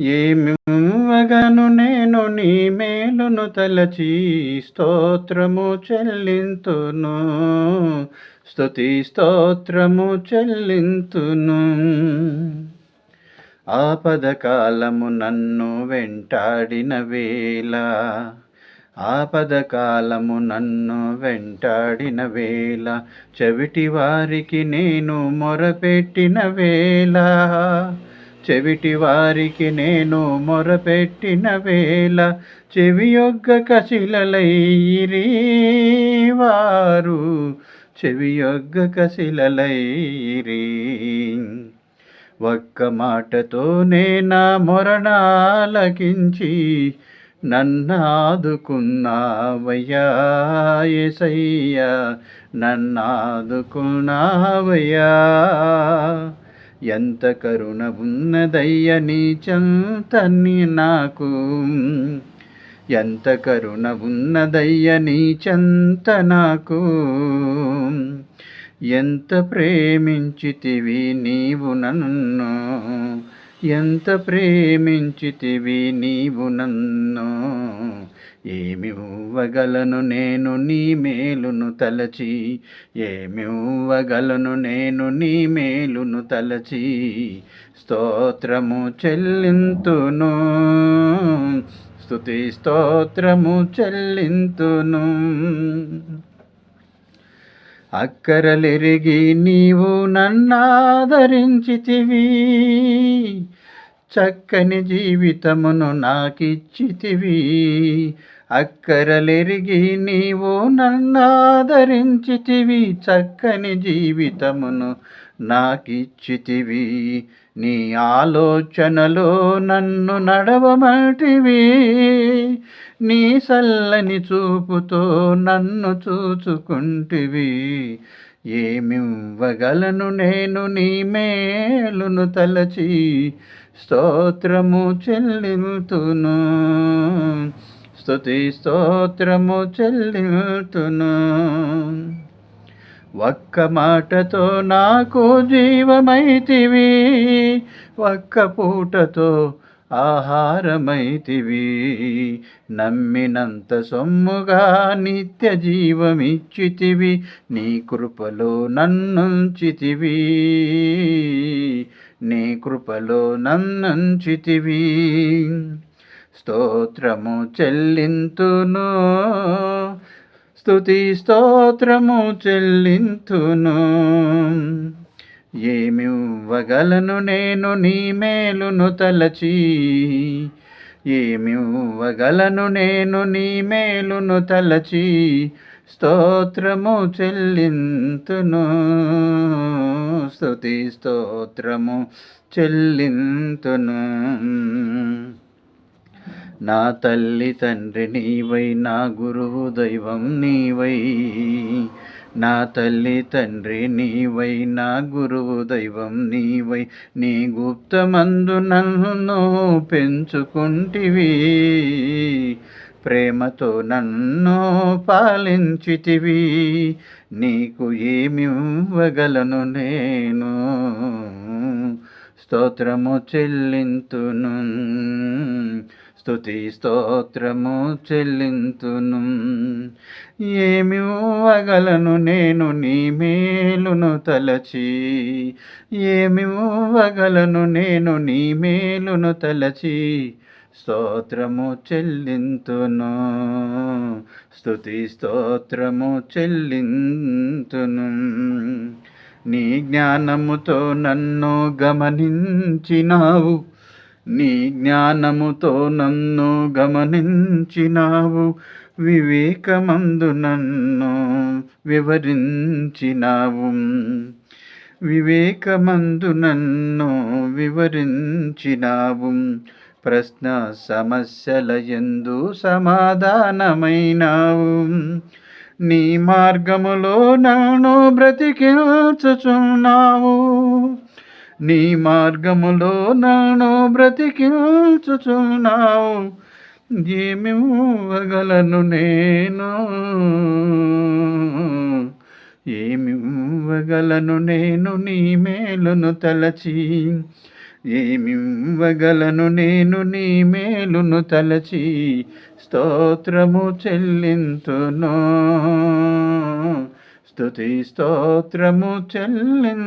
ఏమివ్వగను నేను నీ మేలును తలచి స్తోత్రము చెల్లింతును. స్తుతి స్తోత్రము చెల్లింతును. ఆపద కాలము నన్ను వెంటాడిన వేళ ఆపద కాలము నన్ను వెంటాడిన వేళ చెవిటి వారికి నేను మొరపెట్టిన వేళ. చెవిటి వారికి నేను మొరపెట్టిన వేళ చెవియొగ్గ కశిలలైరి వారు చెవియొగ్గ కశిలలైరి ఒక్క మాటతోనే నా మొరణాలకించి నన్నాదుకున్నావయ్యా ఎసయ్యా నన్నాదుకున్నావయ్యా. ఎంత కరుణ ఉన్నదయ్య నీ చంతని నాకు. ఎంత కరుణ ఉన్నదయ్య నీ చంత నాకు. ఎంత ప్రేమించితివి నీవు నన్ను. ఎంత ప్రేమించితివి నీవు నన్ను. ఏమివ్వగలను నేను నీ మేలును తలచి? ఏమివ్వగలను నేను నీ మేలును తలచి? స్తోత్రము చెల్లింతును. స్తుతి స్తోత్రము చెల్లింతును. అక్కరలెరిగి నీవు నన్నాదరించితివి. చక్కని జీవితమును నాకిచ్చితివి. అక్కరలెరిగి నీవు నన్నాదరించితివి. చక్కని జీవితమును నాకిచ్చితివి. నీ ఆలోచనలో నన్ను నడవమటివి నీ సల్లని చూపుతో నన్ను చూచుకుంటివి. ఏమివ్వగలను నేను నీ మేలును తలచి. స్తోత్రము చెల్లింతును. స్తుతి స్తోత్రము చెల్లింతును. ఒక్క మాటతో నాకు జీవమైతివి. ఒక్క పూటతో ఆహారమైతివి. నమ్మినంత సొమ్ముగా నిత్య జీవమిచ్చితివి. నీ కృపలో నన్నుంచితివి. నీ కృపలో నన్నుంచితివి. స్తోత్రము చెల్లింతును. స్తుతి స్తోత్రము చెల్లింతును. ఏమివ్వగలను నేను నీ మేలును తలచి. ఏమివ్వగలను నేను నీ మేలును తలచి. స్తోత్రము చెల్లింతును. స్తుతి స్తోత్రము చెల్లింతును. నా తల్లి తండ్రి నీవై నా గురువు దైవం నీవై. నా తల్లి తండ్రి నీవై నా గురువు దైవం నీవై. నీ గుప్తమందు నన్ను పెంచుకుంటివి. ప్రేమతో నన్ను పాలించితివి నీకు ఏమివ్వగలను నేను? స్తోత్రము చెల్లింతును స్తుతి స్తోత్రము చెల్లింతును ఏమివ్వగలను నేను నీ మేలును తలచి? ఏమివ్వగలను నేను నీ మేలును తలచి? స్తోత్రము చెల్లింతును. స్థుతి స్తోత్రము చెల్లింతును. నీ జ్ఞానముతో నన్ను గమనించినావు. నీ జ్ఞానముతో నన్ను గమనించినావు. వివేకమందు నన్ను వివరించినావు. వివేకమందు నన్ను వివరించినావు. ప్రశ్న సమస్యల ఎందు సమాధానమైనావు. నీ మార్గములో నన్ను బ్రతికిల్చుచున్నావు నీ మార్గములో నన్ను బ్రతికిల్చుచున్నావు ఏమివ్వగలను నేను? ఏమివ్వగలను నేను నీ మేలును తలచి? ఏమివ్వగలను నేను నీ మేలును తలచి స్తోత్రము చెల్లింతును. స్థుతి స్తోత్రము చెల్లింతును.